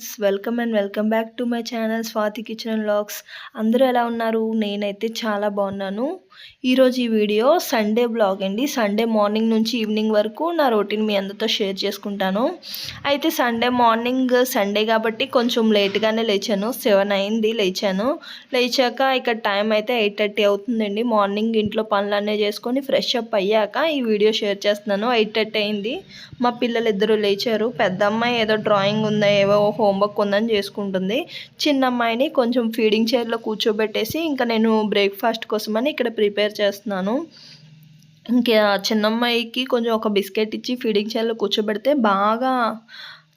Welcome and welcome back to my channel Swathi kitchen and అందరూ ఎలా ఉన్నారు? నేనైతే చాలా బాగున్నాను. ఈరోజు ఈ వీడియో సండే బ్లాగ్ అండి. సండే మార్నింగ్ నుంచి ఈవినింగ్ వరకు నా రొటీన్ మీ అందరితో షేర్ చేసుకుంటాను. అయితే సండే మార్నింగ్ సండే కాబట్టి కొంచెం లేట్గానే లేచాను. సెవెన్ అయింది లేచాను. లేచాక ఇక్కడ టైం అయితే ఎయిట్ థర్టీ అవుతుందండి. మార్నింగ్ ఇంట్లో పనులన్నీ చేసుకొని ఫ్రెష్ అప్ అయ్యాక ఈ వీడియో షేర్ చేస్తున్నాను. ఎయిట్ థర్టీ అయింది. మా పిల్లలు ఇద్దరు లేచారు. పెద్ద అమ్మాయి ఏదో డ్రాయింగ్ ఉందా ఏవో హోంవర్క్ ఉందని చేసుకుంటుంది. చిన్న అమ్మాయిని కొంచెం ఫీడింగ్ చైర్లో కూర్చోబెట్టేసి ఇంకా నేను బ్రేక్ఫాస్ట్ కోసమని ఇక్కడ ప్రిపేర్ చేస్తున్నాను. ఇంకా చిన్నమ్మాయికి కొంచెం ఒక బిస్కెట్ ఇచ్చి ఫీడింగ్ చైర్లో కూర్చోబెడితే బాగా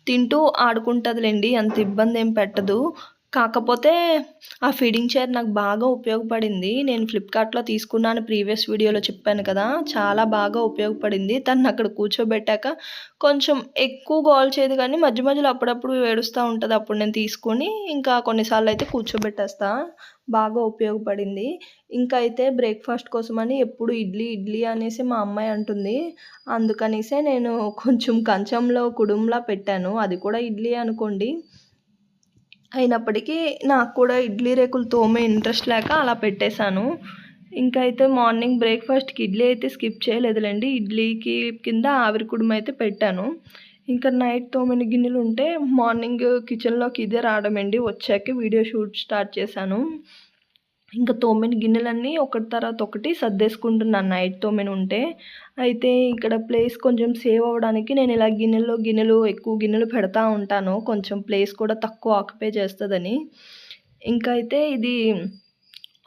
తింటూ ఆడుకుంటుందిలేండి అంత ఇబ్బంది ఏం పెట్టదు. కాకపోతే ఆ ఫీడింగ్ చైర్ నాకు బాగా ఉపయోగపడింది. నేను ఫ్లిప్కార్ట్లో తీసుకున్నాను ప్రీవియస్ వీడియోలో చెప్పాను కదా చాలా బాగా ఉపయోగపడింది. తను అక్కడ కూర్చోబెట్టాక కొంచెం ఎక్కువ గోల్ చేయదు కానీ మధ్య మధ్యలో అప్పుడప్పుడు ఏడుస్తూ ఉంటుంది. అప్పుడు నేను తీసుకొని ఇంకా కొన్నిసార్లు అయితే కూర్చోబెట్టేస్తా. బాగా ఉపయోగపడింది. ఇంకా అయితే బ్రేక్ఫాస్ట్ కోసమని ఎప్పుడు ఇడ్లీ ఇడ్లీ అనేసి మా అమ్మాయి అంటుంది. అందుకనేసే నేను కొంచెం కంచంలో కుడుంలా పెట్టాను. అది కూడా ఇడ్లీ అనుకోండి. అయినప్పటికీ నాకు కూడా ఇడ్లీ రేకులు తోమే ఇంట్రెస్ట్ లేక అలా పెట్టేశాను. ఇంకా అయితే మార్నింగ్ బ్రేక్ఫాస్ట్కి ఇడ్లీ అయితే స్కిప్ చేయలేదులేండి. ఇడ్లీకి కింద ఆవిరి కుడుమ అయితే పెట్టాను. ఇంకా నైట్ తోమిన గిన్నెలు ఉంటే మార్నింగ్ కిచెన్లోకి ఇదే రావడమండి. వచ్చాక వీడియో షూట్ స్టార్ట్ చేశాను. ఇంకా తోమిన గిన్నెలన్నీ ఒకటి తర్వాత ఒకటి సర్దేసుకుంటున్నాను నైట్ తోమిన ఉంటే అయితే ఇక్కడ ప్లేస్ కొంచెం సేవ్ అవ్వడానికి నేను ఇలా గిన్నెలో గిన్నెలు ఎక్కువ గిన్నెలు పెడతా ఉంటాను. కొంచెం ప్లేస్ కూడా తక్కువ ఆక్యుపై చేస్తుందని. ఇంకా అయితే ఇది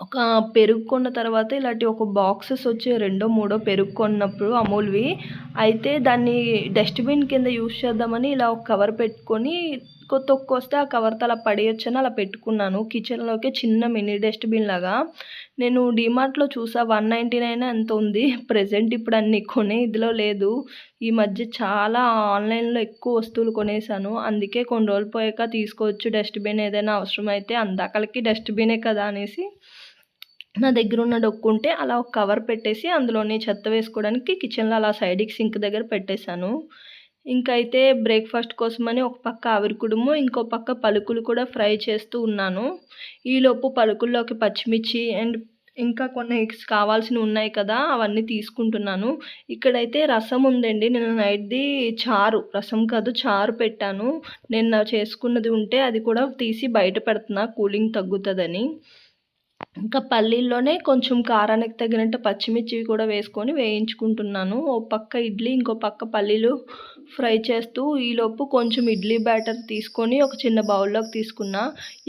ఒక పెరుగు కొన్న తర్వాత ఇలాంటి ఒక బాక్సెస్ వచ్చి రెండో మూడో పెరుగు కొన్నప్పుడు అమూల్వి అయితే దాన్ని డస్ట్బిన్ కింద యూస్ చేద్దామని ఇలా ఒక కవర్ పెట్టుకొని తొక్కొస్తే ఆ కవర్తో అలా పడేయొచ్చని అలా పెట్టుకున్నాను. కిచెన్లోకి చిన్న మినీ డస్ట్బిన్ లాగా. నేను డిమార్ట్లో చూసా వన్ నైంటీ నైన్ ఎంత ఉంది? ప్రజెంట్ ఇప్పుడు అన్ని కొనే ఇదిలో లేదు. ఈ మధ్య చాలా ఆన్లైన్లో ఎక్కువ వస్తువులు కొనేసాను అందుకే కొన్ని రోజులు పోయాక తీసుకోవచ్చు డస్ట్బిన్ ఏదైనా అవసరమైతే అందాకలకి డస్ట్బినే కదా అనేసి నా దగ్గర ఉన్న డొక్కు ఉంటే అలా ఒక కవర్ పెట్టేసి అందులోనే చెత్త వేసుకోవడానికి కిచెన్లో అలా సైడ్కి సింక్ దగ్గర పెట్టేశాను. ఇంకా అయితే బ్రేక్ఫాస్ట్ కోసమని ఒక పక్క ఆవిరి కుడుము ఇంకో పక్క పలుకులు కూడా ఫ్రై చేస్తూ ఉన్నాను. ఈలోపు పలుకుల్లోకి పచ్చిమిర్చి అండ్ ఇంకా కొన్ని కావాల్సినవి ఉన్నాయి కదా అవన్నీ తీసుకుంటున్నాను. ఇక్కడైతే రసం ఉందండి. నేను నైట్ది చారు రసం కాదు చారు పెట్టాను. నేను చేసుకున్నది ఉంటే అది కూడా తీసి బయట పెడుతున్నా కూలింగ్ తగ్గుతుందని. ఇంకా పల్లీల్లోనే కొంచెం కారానికి తగినట్టు పచ్చిమిర్చి కూడా వేసుకొని వేయించుకుంటున్నాను. ఓ పక్క ఇడ్లీ ఇంకో పక్క పల్లీలు ఫ్రై చేస్తూ ఈలోపు కొంచెం ఇడ్లీ బ్యాటర్ తీసుకొని ఒక చిన్న బౌల్లోకి తీసుకున్నా.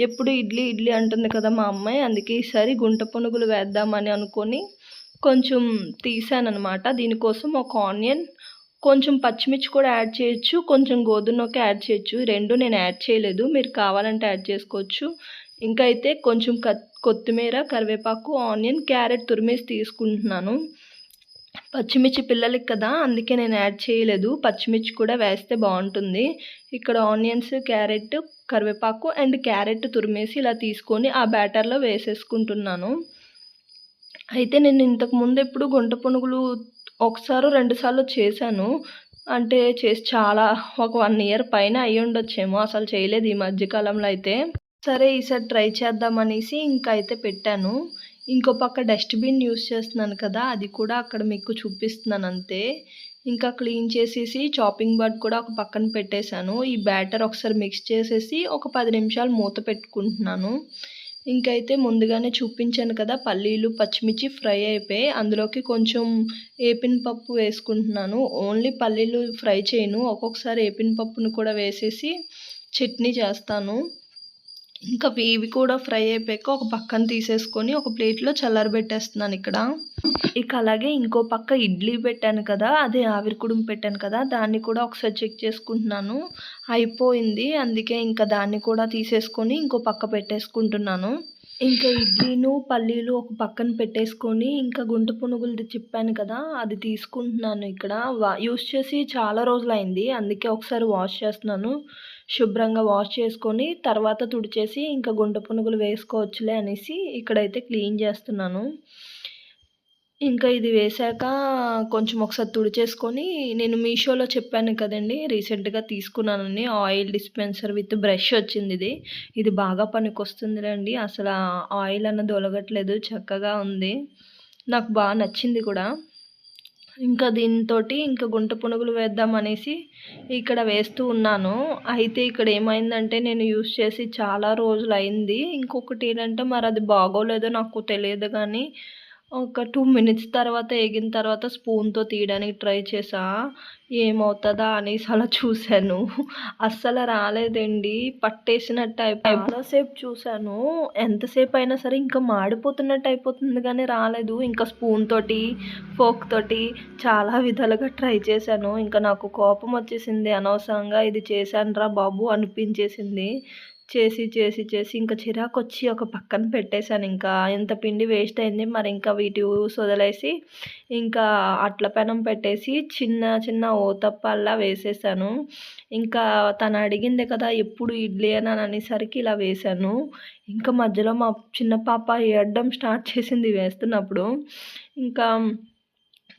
ఎప్పుడు ఇడ్లీ ఇడ్లీ అంటుంది కదా మా అమ్మాయి అందుకే ఈసారి గుంట పునుగులు వేద్దామని అనుకొని కొంచెం తీసానమాట దీనికోసం ఒక ఆనియన్ కొంచెం పచ్చిమిర్చి కూడా యాడ్ చేయొచ్చు కొంచెం గోధుమకి యాడ్ చేయొచ్చు. రెండు నేను యాడ్ చేయలేదు. మీరు కావాలంటే యాడ్ చేసుకోవచ్చు. ఇంకా అయితే కొంచెం కొత్తిమీర కరివేపాకు ఆనియన్ క్యారెట్ తురిమేసి తీసుకుంటున్నాను. పచ్చిమిర్చి పిల్లలకి కదా అందుకే నేను యాడ్ చేయలేదు. పచ్చిమిర్చి కూడా వేస్తే బాగుంటుంది. ఇక్కడ ఆనియన్స్ క్యారెట్ కరివేపాకు అండ్ క్యారెట్ తురిమేసి ఇలా తీసుకొని ఆ బ్యాటర్లో వేసేసుకుంటున్నాను. అయితే నేను ఇంతకు ముందు ఎప్పుడు గుంట పునుగులు ఒకసారి రెండుసార్లు చేశాను. అంటే చేసి చాలా ఒక వన్ ఇయర్ పైన అయ్యి ఉండొచ్చేమో అసలు చేయలేదు ఈ మధ్యకాలంలో అయితే. సరే ఈసారి ట్రై చేద్దామనేసి ఇంకా అయితే పెట్టాను. ఇంకో పక్క డస్ట్బిన్ యూస్ చేస్తున్నాను కదా అది కూడా అక్కడ మీకు చూపిస్తున్నాను అంతే. ఇంకా క్లీన్ చేసేసి చాపింగ్ బర్డ్ కూడా ఒక పక్కన పెట్టేశాను. ఈ బ్యాటర్ ఒకసారి మిక్స్ చేసేసి ఒక పది నిమిషాలు మూత పెట్టుకుంటున్నాను. ఇంకైతే ముందుగానే చూపించాను కదా పల్లీలు పచ్చిమిర్చి ఫ్రై అయిపోయి అందులోకి కొంచెం ఏపిన్ పప్పు వేసుకుంటున్నాను. ఓన్లీ పల్లీలు ఫ్రై చేయను. ఒక్కొక్కసారి ఏపిన్ పప్పును కూడా వేసేసి చట్నీ చేస్తాను. ఇంకా ఇవి కూడా ఫ్రై అయిపోయాక ఒక పక్కన తీసేసుకొని ఒక ప్లేట్లో చల్లారబెట్టేస్తున్నాను ఇక్కడ. ఇక అలాగే ఇంకో పక్క ఇడ్లీ పెట్టాను కదా అదే ఆవిరికుడుం పెట్టాను కదా దాన్ని కూడా ఒకసారి చెక్ చేసుకుంటున్నాను. అయిపోయింది అందుకే ఇంకా దాన్ని కూడా తీసేసుకొని ఇంకో పక్క పెట్టేసుకుంటున్నాను. ఇంకా ఇడ్లీను పల్లీలు ఒక పక్కన పెట్టేసుకొని ఇంకా గుంట పునుగులది చెప్పాను కదా అది తీసుకుంటున్నాను ఇక్కడ. యూస్ చేసి చాలా రోజులు అయింది అందుకే ఒకసారి వాష్ చేస్తున్నాను. శుభ్రంగా వాష్ చేసుకొని తర్వాత తుడిచేసి ఇంకా గుంట పునుగులు వేసుకోవచ్చులే అనేసి ఇక్కడైతే క్లీన్ చేస్తున్నాను. ఇంకా ఇది వేశాక కొంచెం ఒకసారి తుడిచేసుకొని నేను మీషోలో చెప్పాను కదండి రీసెంట్గా తీసుకున్నానని ఆయిల్ డిస్పెన్సర్ విత్ బ్రష్ వచ్చింది ఇది. ఇది బాగా పనికొస్తుందిలేండి అసలు ఆయిల్ అన్నది ఒలగట్లేదు చక్కగా ఉంది. నాకు బాగా నచ్చింది కూడా. ఇంకా దీంతో ఇంకా గుంట పునుగులు వేద్దాం అనేసి ఇక్కడ వేస్తూ ఉన్నాను. అయితే ఇక్కడ ఏమైందంటే నేను యూస్ చేసి చాలా రోజులు అయింది ఇంకొకటి ఏంటంటే మరి అది బాగోలేదో నాకు తెలియదు కానీ ఒక టూ మినిట్స్ తర్వాత ఎగిన తర్వాత స్పూన్తో తీయడానికి ట్రై చేసా. ఏమవుతుందా అనేసి అలా చూశాను. అస్సలు రాలేదండి. పట్టేసినట్టు అయిపోయి ఎంతసేపు చూశాను. ఎంతసేపు అయినా సరే ఇంకా మాడిపోతున్నట్టు అయిపోతుంది కానీ రాలేదు. ఇంకా స్పూన్ తోటి ఫోక్ తోటి చాలా విధాలుగా ట్రై చేశాను. ఇంకా నాకు కోపం వచ్చేసింది అనవసరంగా. ఇది చేశాను రా బాబు అనిపించేసింది. చేసి చేసి చేసి ఇంకా చిరాకు వచ్చి ఒక పక్కన పెట్టేశాను. ఇంకా ఎంత పిండి వేస్ట్ అయింది మరి ఇంకా వీటి ఊసి వదిలేసి ఇంకా అట్ల పెనం పెట్టేసి చిన్న చిన్న ఓతప్పల్లా వేసేసాను ఇంకా తను అడిగింది కదా ఎప్పుడు ఇడ్లీ అని అనేసరికి ఇలా వేశాను. ఇంకా మధ్యలో మా చిన్న పాప ఏడడం స్టార్ట్ చేసింది వేస్తున్నప్పుడు. ఇంకా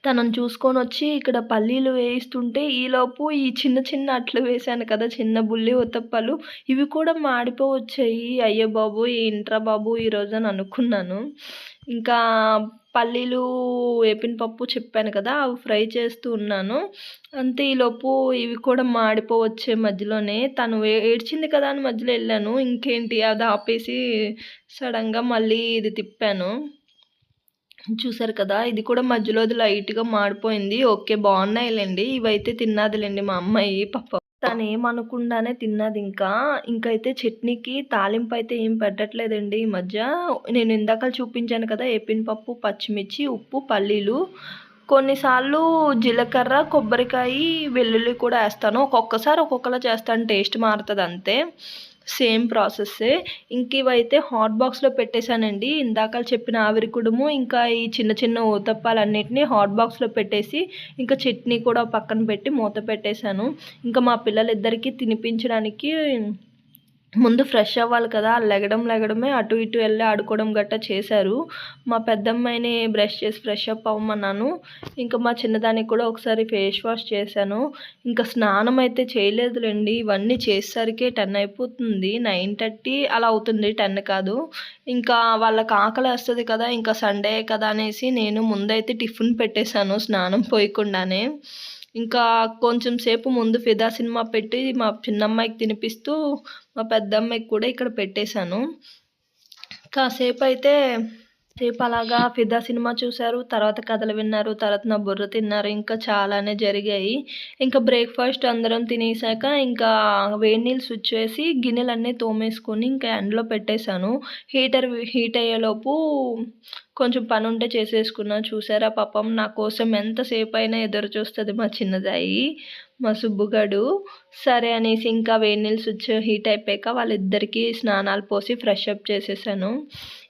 తనను చూసుకొని వచ్చి ఇక్కడ పల్లీలు వేయిస్తుంటే ఈలోపు ఈ చిన్న చిన్న అట్లు వేసాను కదా చిన్న బుల్లి ఉత్తప్పలు. ఇవి కూడా మాడిపోవచ్చాయి. అయ్యో బాబు ఏంట్రా బాబు ఈరోజు అని అనుకున్నాను. ఇంకా పల్లీలు వేపిన పప్పు చెప్పాను కదా అవి ఫ్రై చేస్తూ ఉన్నాను. అంతే ఈలోపు ఇవి కూడా మాడిపోవచ్చే మధ్యలోనే. తను ఏడ్చింది కదా అని మధ్యలో వెళ్ళాను. ఇంకేంటి అది ఆపేసి సడన్గా మళ్ళీ ఇది తిప్పాను. చూసారు కదా ఇది కూడా మధ్యలో లైట్గా మాడిపోయింది. ఓకే బాగున్నాయిలేండి. ఇవైతే తిన్నదిలేండి మా అమ్మాయి పప్ప తను ఏమనకుండానే తిన్నది ఇంకా ఇంకైతే చట్నీకి తాలింపు అయితే ఏం పెట్టట్లేదండి ఈ మధ్య. నేను ఇందాక చూపించాను కదా ఏపిన పప్పు పచ్చిమిర్చి ఉప్పు పల్లీలు. కొన్నిసార్లు జీలకర్ర కొబ్బరికాయ వెల్లుల్లి కూడా వేస్తాను ఒక్కొక్కసారి ఒక్కొక్కలా చేస్తాను టేస్ట్ మారుతుంది అంతే సేమ్ ప్రాసెస్సే. ఇంక ఇవైతే హాట్ బాక్స్లో పెట్టేశానండి. ఇందాక చెప్పిన ఆవిరి కుడుము ఇంకా ఈ చిన్న చిన్న ఊతప్పాలన్నిటినీ హాట్ బాక్స్లో పెట్టేసి ఇంకా చట్నీ కూడా పక్కన పెట్టి మూత పెట్టేశాను. ఇంకా మా పిల్లలిద్దరికీ తినిపించడానికి ముందు ఫ్రెష్ అవ్వాలి కదా లెగడం లెగడమే అటు ఇటు వెళ్ళి ఆడుకోవడం గట్టా చేశారు. మా పెద్దమ్మాయిని బ్రష్ చేసి ఫ్రెష్ అప్ అవ్వమన్నాను. ఇంకా మా చిన్నదానికి కూడా ఒకసారి ఫేస్ వాష్ చేశాను. ఇంకా స్నానం అయితే చేయలేదులేండి ఇవన్నీ చేసేసరికి టెన్ అయిపోతుంది నైన్ థర్టీ అలా అవుతుంది టెన్ కాదు. ఇంకా వాళ్ళకి ఆకలి వస్తుంది కదా ఇంకా సండే కదా అనేసి నేను ముందైతే టిఫిన్ పెట్టేశాను స్నానం పోయకుండానే. ఇంకా కొంచెం సేపు ముందు ఫిదా సినిమా పెట్టి మా చిన్నమ్మాయికి తినిపిస్తూ మా పెద్దమ్మాయికి కూడా ఇక్కడ పెట్టేశాను. కాసేపు అయితే సేపు అలాగా ఫిదా సినిమా చూశారు తర్వాత కథలు విన్నారు తర్వాత నా బుర్ర తిన్నారు ఇంకా చాలానే జరిగాయి. ఇంకా బ్రేక్ఫాస్ట్ అందరం తినేసాక ఇంకా వేడి నీళ్ళు స్విచ్ వేసి గిన్నెలన్నీ తోమేసుకొని ఇంకా ఎండలో పెట్టేశాను. హీటర్ హీట్ అయ్యేలోపు కొంచెం పని ఉంటే చేసేసుకున్నా. చూసారా పాపం నా కోసం ఎంతసేపు అయినా ఎదురు చూస్తుంది మా చిన్నదాయి. మా సుబ్బుగాడు సరే అనేసి ఇంకా వేడి నీళ్ళు స్విచ్ హీట్ అయిపోయాక వాళ్ళిద్దరికీ స్నానాలు పోసి ఫ్రెష్ అప్ చేసేసాను.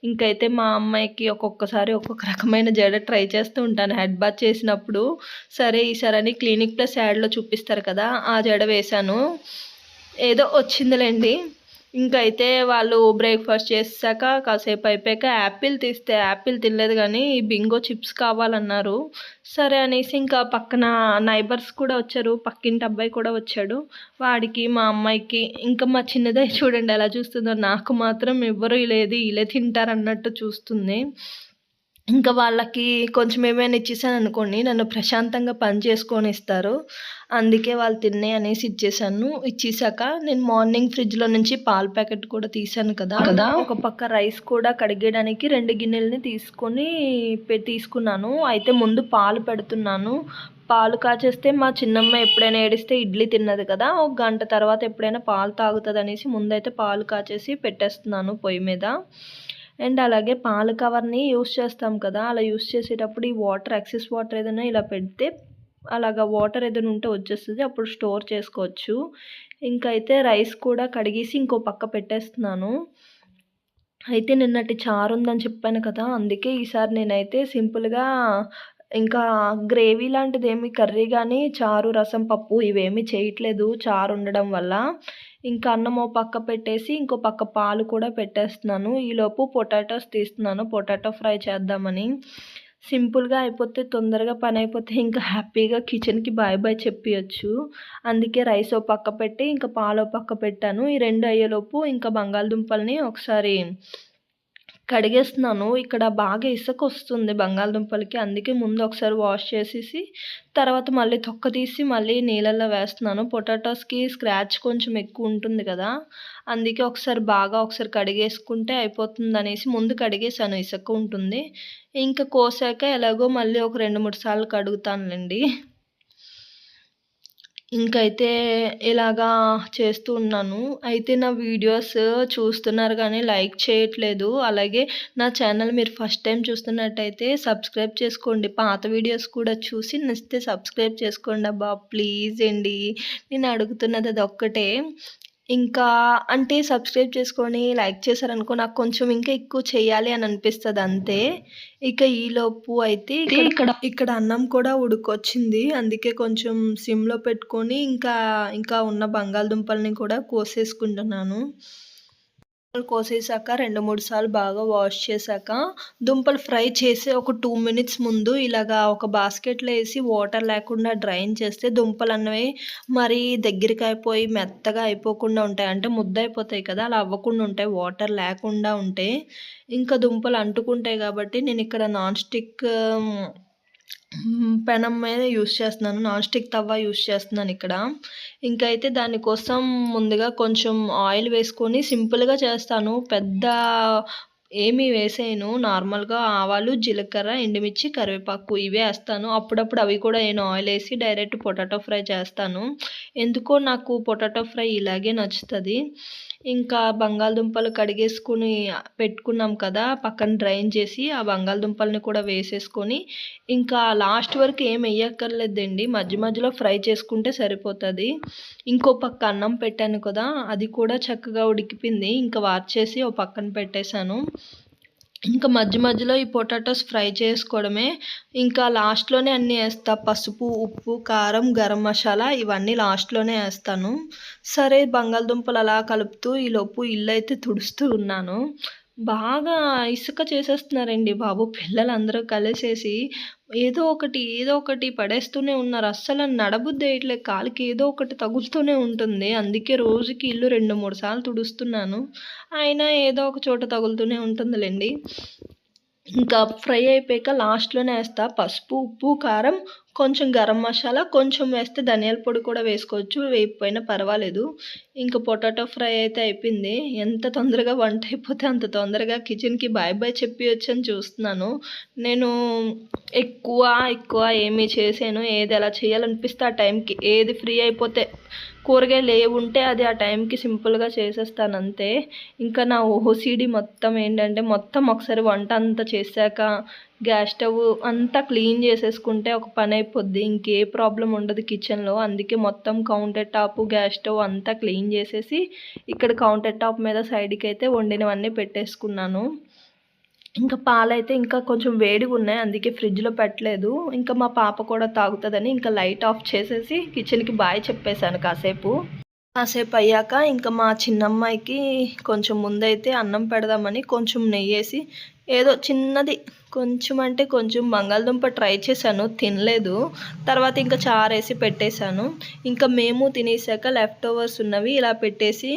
ఇంకైతే మా అమ్మాయికి ఒక్కొక్కసారి ఒక్కొక్క రకమైన జడ ట్రై చేస్తూ ఉంటాను. హెడ్ బాత్ చేసినప్పుడు సరే ఈసారి అని క్లినిక్ ప్లస్ యాడ్లో చూపిస్తారు కదా ఆ జడ వేశాను. ఏదో వచ్చిందిలేండి. ఇంకైతే వాళ్ళు బ్రేక్ఫాస్ట్ చేసాక కాసేపు అయిపోయాక యాపిల్ తీస్తే యాపిల్ తినలేదు కానీ బింగో చిప్స్ కావాలన్నారు. సరే అనేసి ఇంకా పక్కన నైబర్స్ కూడా వచ్చారు. పక్కింటి అబ్బాయి కూడా వచ్చాడు. వాడికి మా అమ్మాయికి ఇంకా మా చిన్నదే చూడండి ఎలా చూస్తుందో. నాకు మాత్రం ఎవ్వరు లేదు ఇలా తింటారన్నట్టు చూస్తుంది. ఇంకా వాళ్ళకి కొంచెం ఏమైనా ఇచ్చేసాను అనుకోండి నన్ను ప్రశాంతంగా పని చేసుకొని ఇస్తారు. అందుకే వాళ్ళు తిన్నే అనేసి ఇచ్చేసాను. ఇచ్చేసాక నేను మార్నింగ్ ఫ్రిడ్జ్లో నుంచి పాల ప్యాకెట్ కూడా తీసాను కదా. కదా. ఒక పక్క రైస్ కూడా కడిగేయడానికి రెండు గిన్నెలని తీసుకొని తీసుకున్నాను. అయితే ముందు పాలు పెడుతున్నాను. పాలు కాచేస్తే మా చిన్నమ్మ ఎప్పుడైనా ఏడిస్తే ఇడ్లీ తిన్నది కదా. ఒక గంట తర్వాత ఎప్పుడైనా పాలు తాగుతుంది అనేసి ముందైతే పాలు కాచేసి పెట్టేస్తున్నాను పొయ్యి మీద. అండ్ అలాగే పాల కవర్ని యూస్ చేస్తాం కదా అలా యూస్ చేసేటప్పుడు ఈ వాటర్ ఎక్సెస్ వాటర్ ఏదైనా ఇలా పెడితే అలాగా వాటర్ ఏదైనా ఉంటే వచ్చేస్తుంది అప్పుడు స్టోర్ చేసుకోవచ్చు. ఇంకైతే రైస్ కూడా కడిగేసి ఇంకో పక్క పెట్టేస్తున్నాను. అయితే నిన్నటి చారు ఉందని చెప్పాను కదా అందుకే ఈసారి నేనైతే సింపుల్గా ఇంకా గ్రేవీ లాంటిది ఏమి కర్రీ కానీ చారు రసం పప్పు ఇవేమీ చేయట్లేదు చారు ఉండడం వల్ల. ఇంకా అన్నం ఓ పక్క పెట్టేసి ఇంకో పక్క పాలు కూడా పెట్టేస్తున్నాను. ఈలోపు పొటాటోస్ తీస్తున్నాను. పొటాటో ఫ్రై చేద్దామని. సింపుల్గా అయిపోతే తొందరగా పని అయిపోతే ఇంకా హ్యాపీగా కిచెన్కి బాయ్ బాయ్ చెప్పియచ్చు. అందుకే రైస్ ఓ పక్క పెట్టి ఇంకా పాలు ఓ పక్క పెట్టాను. ఈ రెండు అయ్యేలోపు ఇంకా బంగాళదుంపల్ని ఒకసారి కడిగేస్తున్నాను. ఇక్కడ బాగా ఇసుక వస్తుంది బంగాళదుంపలకి. అందుకే ముందు ఒకసారి వాష్ చేసేసి తర్వాత మళ్ళీ తొక్క తీసి మళ్ళీ నీళ్ళల్లో వేస్తున్నాను. పొటాటోస్కి స్క్రాచ్ కొంచెం ఎక్కువ ఉంటుంది కదా అందుకే ఒకసారి బాగా ఒకసారి కడిగేసుకుంటే అయిపోతుంది అనేసి ముందు కడిగేసాను ఇసుక ఉంటుంది. ఇంకా కోసాక ఎలాగో మళ్ళీ ఒక రెండు మూడు సార్లు కడుగుతానులేండి. ఇంకైతే ఇలాగా చేస్తూ ఉన్నాను. అయితే నా వీడియోస్ చూస్తున్నారు కానీ లైక్ చేయట్లేదు. అలాగే నా ఛానల్ మీరు ఫస్ట్ టైం చూస్తున్నట్టయితే సబ్స్క్రైబ్ చేసుకోండి. పాత వీడియోస్ కూడా చూసి నచ్చితే సబ్స్క్రైబ్ చేసుకోండి అబ్బా. ప్లీజ్ అండి. నేను అడుగుతున్నది అది ఒక్కటే ఇంకా అంటే సబ్స్క్రైబ్ చేసుకొని లైక్ చేశారనుకో నాకు కొంచెం ఇంకా ఎక్కువ చేయాలి అని అనిపిస్తుంది అంతే. ఇక ఈలోపు అయితే ఇక్కడ ఇక్కడ అన్నం కూడా ఉడుకొచ్చింది. అందుకే కొంచెం సిమ్లో పెట్టుకొని ఇంకా ఇంకా ఉన్న బంగాళదుంపల్ని కూడా కోసేసుకుంటున్నాను. కోసేసాక రెండు మూడు సార్లు బాగా వాష్ చేశాక దుంపలు ఫ్రై చేసి ఒక టూ మినిట్స్ ముందు ఇలాగా ఒక బాస్కెట్లో వేసి వాటర్ లేకుండా డ్రైన్ చేస్తే దుంపలు అన్నవి మరీ దగ్గరికి అయిపోయి మెత్తగా అయిపోకుండా ఉంటాయి. అంటే ముద్ద అయిపోతాయి కదా అలా అవ్వకుండా ఉంటాయి. వాటర్ లేకుండా ఉంటే ఇంకా దుంపలు అంటుకుంటాయి కాబట్టి నేను ఇక్కడ నాన్ స్టిక్ పెనం మీద యూస్ చేస్తున్నాను నాన్ స్టిక్ తవ్వ యూస్ చేస్తున్నాను ఇక్కడ. ఇంకా అయితే దానికోసం ముందుగా కొంచెం ఆయిల్ వేసుకొని సింపుల్గా చేస్తాను. పెద్ద ఏమీ వేసేయను. నార్మల్గా ఆవాలు జీలకర్ర ఎండుమిర్చి కరివేపాకు ఇవే వేస్తాను. అప్పుడప్పుడు అవి కూడా నేను ఆయిల్ వేసి డైరెక్ట్ పొటాటో ఫ్రై చేస్తాను. ఎందుకో నాకు పొటాటో ఫ్రై ఇలాగే నచ్చుతుంది. ఇంకా బంగాళదుంపలు కడిగేసుకుని పెట్టుకున్నాం కదా పక్కన డ్రైన్ చేసి ఆ బంగాళదుంపల్ని కూడా వేసేసుకొని ఇంకా లాస్ట్ వరకు ఏం వేయక్కర్లేదండి. మధ్య మధ్యలో ఫ్రై చేసుకుంటే సరిపోతుంది. ఇంకో పక్క అన్నం పెట్టాను కదా అది కూడా చక్కగా ఉడికిపోయింది. ఇంకా వార్చేసి ఓ పక్కన పెట్టేశాను. ఇంకా మధ్య మధ్యలో ఈ పొటాటోస్ ఫ్రై చేసుకోవడమే. ఇంకా లాస్ట్లోనే అన్నీ వేస్తా. పసుపు ఉప్పు కారం గరం మసాలా ఇవన్నీ లాస్ట్లోనే వేస్తాను. సరే బంగాళదుంపలు అలా కలుపుతూ ఈలోపు ఇల్లు అయితే తుడుస్తూ ఉన్నాను. బాగా ఇసుక చేసేస్తున్నారండి బాబు. పిల్లలందరూ కలిసేసి ఏదో ఒకటి ఏదో ఒకటి పడేస్తూనే ఉన్నారు. అస్సలు నడబుద్ది వేయట్లే కాలికి ఏదో ఒకటి తగులుతూనే ఉంటుంది. అందుకే రోజుకి ఇల్లు రెండు మూడు సార్లు తుడుస్తున్నాను. అయినా ఏదో ఒక చోట తగులుతూనే ఉంటుందిలేండి. ఇంకా ఫ్రై అయిపోయాక లాస్ట్లోనే వేస్తా. పసుపు ఉప్పు కారం కొంచెం గరం మసాలా కొంచెం వేస్తే ధనియాల పొడి కూడా వేసుకోవచ్చు. వేయకపోయినా పర్వాలేదు. ఇంకా పొటాటో ఫ్రై అయితే అయిపోయింది. ఎంత తొందరగా వంట అయిపోతే అంత తొందరగా కిచెన్కి బాయ్ బాయ్ చెప్పి వచ్చని చూస్తున్నాను. నేను ఎక్కువ ఎక్కువ ఏమీ చేసాను. ఏది ఎలా చేయాలనిపిస్తే ఆ టైంకి. ఏది ఫ్రీ అయిపోతే కూరగాయలు ఏ ఉంటే అది ఆ టైంకి సింపుల్గా చేసేస్తాను అంతే ఇంకా నా ఓసిడి మొత్తం ఏంటంటే మొత్తం ఒకసారి వంట అంతా చేశాక గ్యాస్ స్టవ్ అంతా క్లీన్ చేసేసుకుంటే ఒక పని అయిపోద్ది. ఇంకే ప్రాబ్లం ఉండదు కిచెన్లో. అందుకే మొత్తం కౌంటర్ టాప్ గ్యాస్ స్టవ్ అంతా క్లీన్ చేసేసి ఇక్కడ కౌంటర్ టాప్ మీద సైడ్కి అయితే వండినవన్నీ పెట్టేసుకున్నాను. ఇంకా పాలైతే ఇంకా కొంచెం వేడిగా ఉన్నాయి అందుకే ఫ్రిడ్జ్లో పెట్టలేదు. ఇంకా మా పాప కూడా తాగుతుందని ఇంకా లైట్ ఆఫ్ చేసేసి కిచెన్కి బాయ్ చెప్పేశాను కాసేపు. కాసేపు అయ్యాక ఇంకా మా చిన్నమ్మాయికి కొంచెం ముందైతే అన్నం పెడదామని కొంచెం నెయ్యేసి ఏదో చిన్నది. కొంచెం అంటే కొంచెం బంగాళదుంప ట్రై చేశాను తినలేదు. తర్వాత ఇంకా చారేసి పెట్టేశాను. ఇంకా మేము తినేసాక లెఫ్ట్ ఓవర్స్ ఉన్నవి ఇలా పెట్టేసి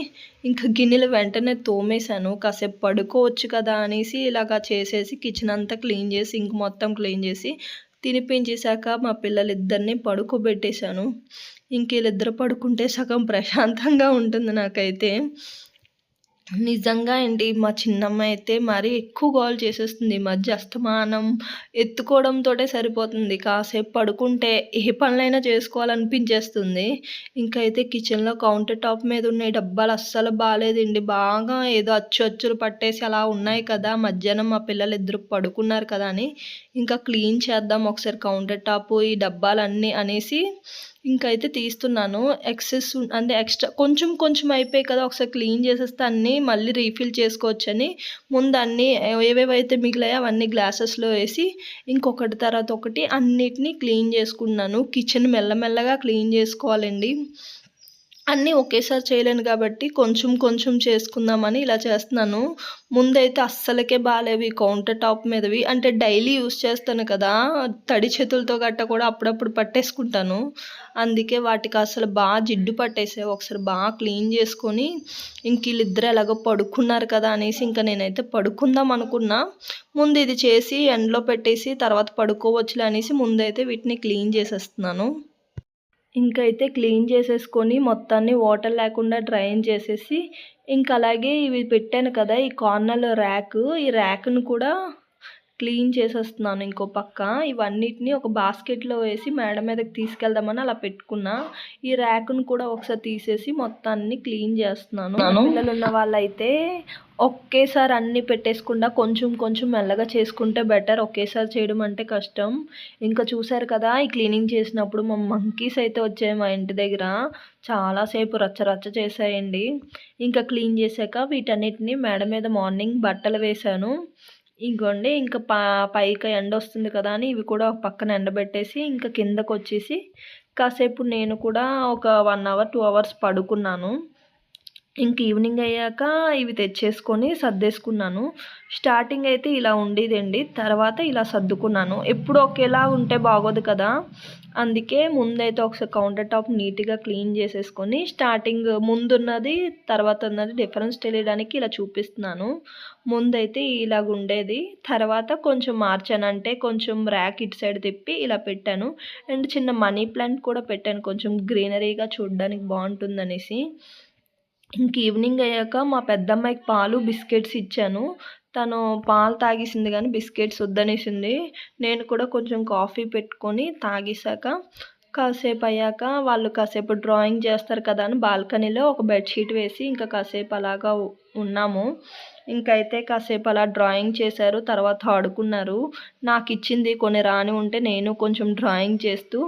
ఇంకా గిన్నెలు వెంటనే తోమేశాను. కాసేపు పడుకోవచ్చు కదా అనేసి ఇలాగా చేసేసి కిచెన్ అంతా క్లీన్ చేసి ఇంక మొత్తం క్లీన్ చేసి తినిపించేశాక మా పిల్లలిద్దరిని పడుకోబెట్టేశాను. ఇంక వీళ్ళిద్దరు పడుకుంటే సగం ప్రశాంతంగా ఉంటుంది నాకైతే. నిజంగా అండి. మా చిన్నమ్మ అయితే మరీ ఎక్కువ గోల్ చేసేస్తుంది. ఈ మధ్య అస్తమానం ఎత్తుకోవడంతో సరిపోతుంది. కాసేపు పడుకుంటే ఏ పనులైనా చేసుకోవాలనిపించేస్తుంది. ఇంకా అయితే కిచెన్లో కౌంటర్ టాప్ మీద ఉన్న డబ్బాలు అస్సలు బాగాలేదండి బాగా ఏదో అచ్చు అచ్చులు పట్టేసి అలా ఉన్నాయి కదా. మధ్యాహ్నం మా పిల్లలు ఇద్దరు పడుకున్నారు కదా అని. ఇంకా క్లీన్ చేద్దాం. ఒకసారి కౌంటర్ టాప్ ఈ డబ్బాలన్నీ అనేసి ఇంకైతే తీస్తున్నాను. ఎక్సెస్ అంటే ఎక్స్ట్రా కొంచెం కొంచెం అయిపోయి కదా ఒకసారి క్లీన్ చేసేస్తే అన్నీ మళ్ళీ రీఫిల్ చేసుకోవచ్చని. ముందు అన్నీ ఏవేవైతే మిగిలాయో అవన్నీ గ్లాసెస్లో వేసి ఇంకొకటి తర్వాత ఒకటి అన్నిటినీ క్లీన్ చేసుకున్నాను కిచెన్ మెల్లమెల్లగా క్లీన్ చేసుకోవాలండి. అన్నీ ఒకేసారి చేయలేను కాబట్టి కొంచెం కొంచెం చేసుకుందామని ఇలా చేస్తున్నాను. ముందైతే అస్సలకే బాగాలేవి కౌంటర్ టాప్ మీదవి. అంటే డైలీ యూస్ చేస్తాను కదా తడి చేతులతో గట్ట కూడా అప్పుడప్పుడు పట్టేసుకుంటాను. అందుకే వాటికి అసలు బాగా జిడ్డు పట్టేసేవి ఒకసారి బాగా క్లీన్ చేసుకొని ఇంక వీళ్ళిద్దరు ఎలాగో పడుకున్నారు కదా అనేసి ఇంకా నేనైతే పడుకుందాం అనుకున్నా. ముందు ఇది చేసి ఎండలో పెట్టేసి తర్వాత పడుకోవచ్చులే అనేసి ముందైతే వీటిని క్లీన్ చేసేస్తున్నాను. ఇంకైతే క్లీన్ చేసేసుకొని మొత్తాన్ని వాటర్ లేకుండా డ్రైన్ చేసేసి ఇంకా అలాగే ఇవి పెట్టాను కదా ఈ కార్నర్లో ర్యాక్. ఈ ర్యాక్ను కూడా క్లీన్ చేసేస్తున్నాను ఇంకో పక్క. ఇవన్నిటిని ఒక బాస్కెట్లో వేసి మేడ మీదకి తీసుకెళ్దామని అలా పెట్టుకున్నా. ఈ ర్యాక్ను కూడా ఒకసారి తీసేసి మొత్తాన్ని క్లీన్ చేస్తున్నాను. పిల్లలు ఉన్న వాళ్ళైతే ఒకేసారి అన్నీ పెట్టేసుకుండా కొంచెం కొంచెం మెల్లగా చేసుకుంటే బెటర్. ఒకేసారి చేయడం అంటే కష్టం. ఇంకా చూసారు కదా ఈ క్లీనింగ్ చేసినప్పుడు మా మంకీస్ అయితే వచ్చాయి మా ఇంటి దగ్గర. చాలాసేపు రచ్చ రచ్చ చేసాయండి ఇంకా క్లీన్ చేశాక వీటన్నిటిని మేడ మీద మార్నింగ్ బట్టలు వేశాను. ఇంకోండి ఇంకా పా పైకి ఎండ వస్తుంది కదా అని ఇవి కూడా పక్కన ఎండబెట్టేసి ఇంకా కిందకు వచ్చేసి కాసేపు నేను కూడా ఒక వన్ అవర్ టూ అవర్స్ పడుకున్నాను. ఇంక ఈవినింగ్ అయ్యాక ఇవి తెచ్చేసుకొని సర్దేసుకున్నాను. స్టార్టింగ్ అయితే ఇలా ఉండేదండి. తర్వాత ఇలా సర్దుకున్నాను. ఎప్పుడు ఒకేలా ఉంటే బాగోదు కదా. అందుకే ముందైతే ఒకసారి కౌంటర్ టాప్ నీట్గా క్లీన్ చేసేసుకొని స్టార్టింగ్ ముందున్నది తర్వాత ఉన్నది డిఫరెన్స్ తెలియడానికి ఇలా చూపిస్తున్నాను. ముందైతే ఇలాగ ఉండేది. తర్వాత కొంచెం మార్చాను. అంటే కొంచెం ర్యాక్ ఇటు సైడ్ తిప్పి ఇలా పెట్టాను. అండ్ చిన్న మనీ ప్లాంట్ కూడా పెట్టాను. కొంచెం గ్రీనరీగా చూడడానికి బాగుంటుందనేసి. ఇంక ఈవినింగ్ అయ్యాక మా పెద్దమ్మాయికి పాలు బిస్కెట్స్ ఇచ్చాను. తను పాలు తాగేసింది కానీ బిస్కెట్స్ వద్దనేసింది. నేను కూడా కొంచెం కాఫీ పెట్టుకొని తాగేసాక కాసేపు అయ్యాక వాళ్ళు కాసేపు డ్రాయింగ్ చేస్తారు కదా అని బాల్కనీలో ఒక బెడ్షీట్ వేసి ఇంకా కాసేపు అలాగా ఉన్నాము. ఇంకైతే కాసేపు అలా డ్రాయింగ్ చేశారు తర్వాత ఆడుకున్నారు. నాకు ఇచ్చింది కొన్ని రాని ఉంటే నేను కొంచెం డ్రాయింగ్ చేస్తూ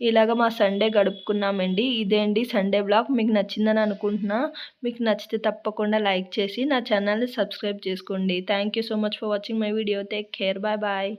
ఇలాగ మా సండే గడుపుకున్నామండి. ఇదే అండి సండే బ్లాగ్? మీకు నచ్చిందని అనుకుంటున్నా. మీకు నచ్చితే తప్పకుండా లైక్ చేసి నా ఛానల్ని సబ్స్క్రైబ్ చేసుకోండి. Thank you so much for watching my video. Take care. Bye bye.